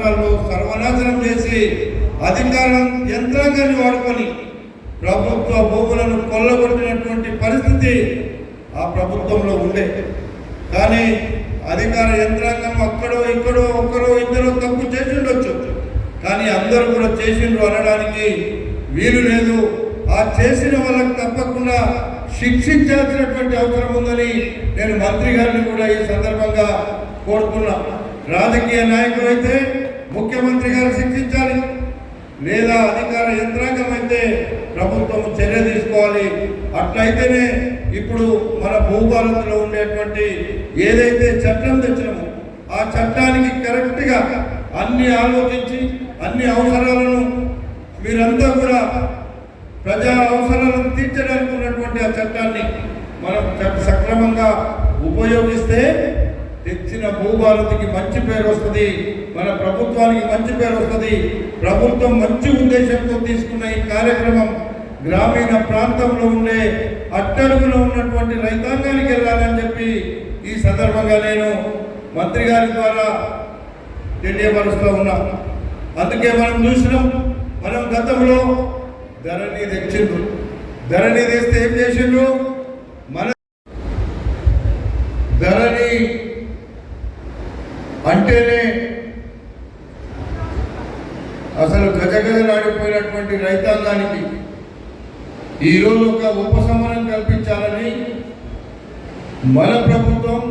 రాష్ట్రాల్లో సర్వనాశనం చేసి అధికారం యంత్రాంగాన్ని వాడుకొని ప్రభుత్వ భూములను కొల్లగొట్టినటువంటి పరిస్థితి ఆ ప్రభుత్వంలో ఉండే. కానీ అధికార యంత్రాంగం అక్కడో ఇక్కడో ఒక్కరో ఇద్దరో తప్పు చేసి ఉండొచ్చు. కానీ అందరూ కూడా చేసిండ్రు అనడానికి వీలు లేదు. ఆ చేసిన వాళ్ళకి తప్పకుండా శిక్షించాల్సినటువంటి అవసరం ఉందని నేను మంత్రి గారిని కూడా ఈ సందర్భంగా కోరుతున్నా. రాజకీయ నాయకులు అయితే ముఖ్యమంత్రి గారు శిక్షించాలి. లేదా అధికార యంత్రాంగం అయితే ప్రభుత్వం చర్య తీసుకోవాలి. అట్లయితేనే ఇప్పుడు మన భూభారత్లో ఉండేటువంటి ఏదైతే చట్టం తెచ్చినామో ఆ చట్టానికి కరెక్ట్గా అన్ని ఆలోచించి అన్ని అవసరాలను మీరంతా కూడా ప్రజా అవసరాలను తీర్చడానికి ఉన్నటువంటి ఆ చట్టాన్ని మనం సక్రమంగా ఉపయోగిస్తే తెచ్చిన భూభారతికి మంచి పేరు వస్తుంది. మన ప్రభుత్వానికి మంచి పేరు వస్తుంది. ప్రభుత్వం మంచి ఉద్దేశంతో తీసుకున్న ఈ కార్యక్రమం గ్రామీణ ప్రాంతంలో ఉండే అట్టడుగులో ఉన్నటువంటి రైతాంగానికి వెళ్ళాలని చెప్పి ఈ సందర్భంగా నేను మంత్రి గారి ద్వారా తెలియపరుస్తూ ఉన్నా. అందుకే మనం చూసినాం మనం గతంలో ధరణి తెచ్చిండ్రు. ధరణి తెస్తే ఏం చేసిండ్రు? మన ధరణి అంటేనే అసలు గజగజలాడిపోయినటువంటి రైతాంగానికి ఈరోజు ఒక ఉపశమనం కల్పించాలని మన ప్రభుత్వం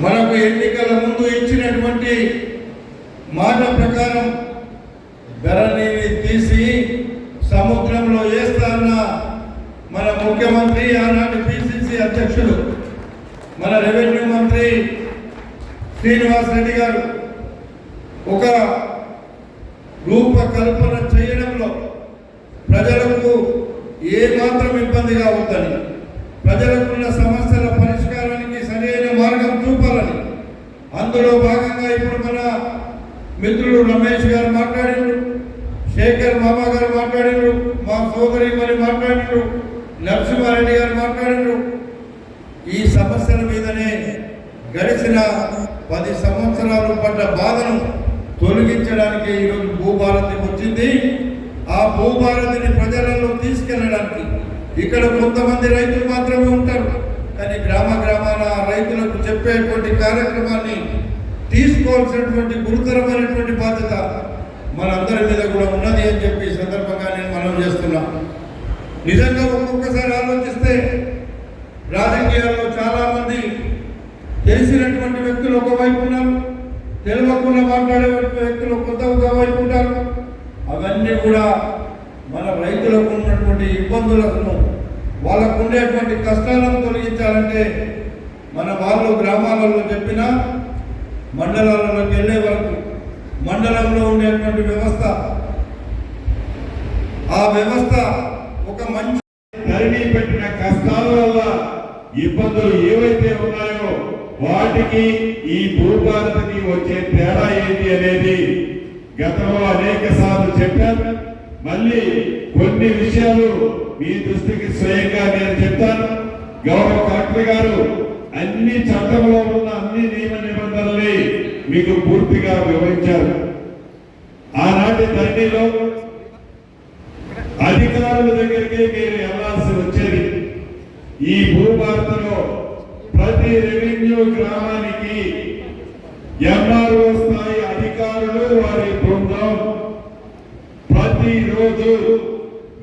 మనకు ఎన్నికల ముందు ఇచ్చినటువంటి మాట ప్రకారం ధరణిని తీసి సముద్రంలో వేస్తాన్న మన ముఖ్యమంత్రి ఆనాటి పిసిసి అధ్యక్షుడు మన రెవెన్యూ మంత్రి శ్రీనివాస్ రెడ్డి గారు ఒక రూపకల్పన చేయడంలో ప్రజలకు ఏమాత్రం ఇబ్బందిగా ఇబ్బంది కావద్దని ప్రజలకున్న సమస్యల పరిష్కారానికి సరైన మార్గం చూపాలని అందులో భాగంగా ఇప్పుడు మన మిత్రుడు రమేష్ గారు మాట్లాడిండ్రు శేఖర్ మామా గారు మాట్లాడిండ్రు మా సోదరి మరి మాట్లాడిండ్రు నరసింహారెడ్డి గారు మాట్లాడిండ్రు. ఈ సమస్యల మీదనే గడిచిన పది సంవత్సరాలు పడ్డ బాధను తొలగించడానికి ఈరోజు భూభారతి వచ్చింది. ఆ భూభారతిని ప్రజలలో తీసుకెళ్ళడానికి ఇక్కడ కొంతమంది రైతులు మాత్రమే ఉంటారు. కానీ గ్రామ గ్రామాల రైతులకు చెప్పేటువంటి కార్యక్రమాన్ని తీసుకోవాల్సినటువంటి గురుతరమైనటువంటి బాధ్యత మనందరి మీద కూడా ఉన్నది అని చెప్పి ఈ సందర్భంగా నేను మనం చేస్తున్నా. నిజంగా ఒక్కొక్కసారి ఆలోచిస్తే రాజకీయాల్లో చాలామంది తెలిసినటువంటి వ్యక్తులు ఒకవైపు ఉన్నారు. తెలియకుండా మాట్లాడే వ్యక్తులు కొంత ఒకవైపు ఉంటారు. అవన్నీ కూడా మన రైతులకు ఉన్నటువంటి ఇబ్బందులను వాళ్ళకు ఉండేటువంటి కష్టాలను తొలగించాలంటే మన వాళ్ళు గ్రామాలలో చెప్పిన మండలాలలోకి వెళ్ళే వరకు మండలంలో ఉండేటువంటి వ్యవస్థ ఆ వ్యవస్థ ఒక మంచి ధరణి పెట్టిన కష్టాల వల్ల ఇబ్బందులు ఏవైతే ఉన్నాయో వాటికి ఈ భూభారతికి వచ్చే తేడా ఏంటి అనేది గతంలో అనేక సార్లు చెప్పాను. మళ్ళీ కొన్ని విషయాలు మీ దృష్టికి స్వయంగా నేను చెప్తాను. గౌరవ కలెక్టర్ గారు అన్ని చట్టంలో ఉన్న అన్ని నియమ నిబంధనల్ని మీకు పూర్తిగా వివరించారు. ఆనాటి ధరణిలో అధికారుల దగ్గరికి మీరు వెళ్ళాల్సి వచ్చేది. ఈ భూభారతలో ప్రతి రెవెన్యూ గ్రామానికి ఎంఆర్ఓ స్థాయి అధికారులు వారి బృందం ప్రతిరోజు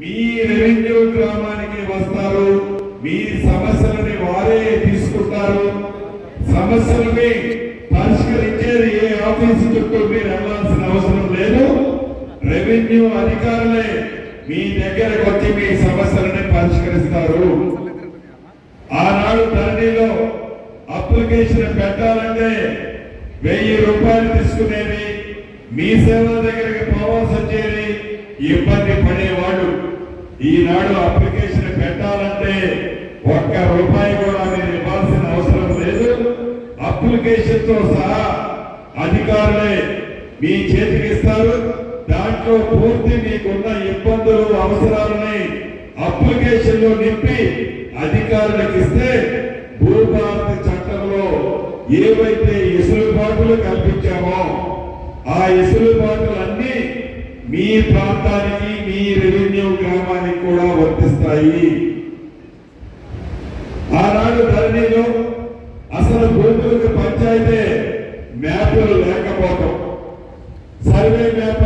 మీ రెవెన్యూ గ్రామానికి వస్తారు. మీ సమస్యలని వారే తీసుకుంటారు. సమస్యలని పరిష్కరించేది ఏ ఆఫీసు చుట్టూ మీరు వెళ్ళాల్సిన అవసరం లేదు. రెవెన్యూ అధికారులే మీ దగ్గరకు వచ్చి మీ సమస్యలని పరిష్కరిస్తారు. ఆనాడు ధరణిలో అప్లికేషన్ పెట్టాలంటే వెయ్యి రూపాయలు తీసుకునేది మీ సేవల దగ్గరికి పోవాల్సి వచ్చేది ఇబ్బంది పడేవాడు. ఈనాడు అప్లికేషన్ పెట్టాలంటే ఒక్క రూపాయి కూడా మీరు ఇవ్వాల్సిన అవసరం లేదు. అప్లికేషన్తో సహా అధికారులే మీ చేతికి ఇస్తారు. దాంట్లో పూర్తి మీకున్న ఇబ్బందులు అవసరాలని అప్లికేషన్లో నింపి అధికారులకు ఇస్తే భూభారతి ఏవైతే ఎసులుబాటులు కల్పించామో ఆ ఎసులుబాటులన్నీ మీ ప్రాంతానికి మీ రెవెన్యూ గ్రామానికి కూడా వర్తిస్తాయి. ఆనాడు ధరణిలో అసలు భూములకు పంచాయతీ మ్యాప్లు లేకపోవడం సర్వే మ్యాప్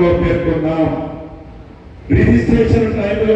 పెట్టాలి అన్నది కూడా ఈ చట్టంలో పేర్కొన్నాం రిజిస్ట్రేషన్ టైంలో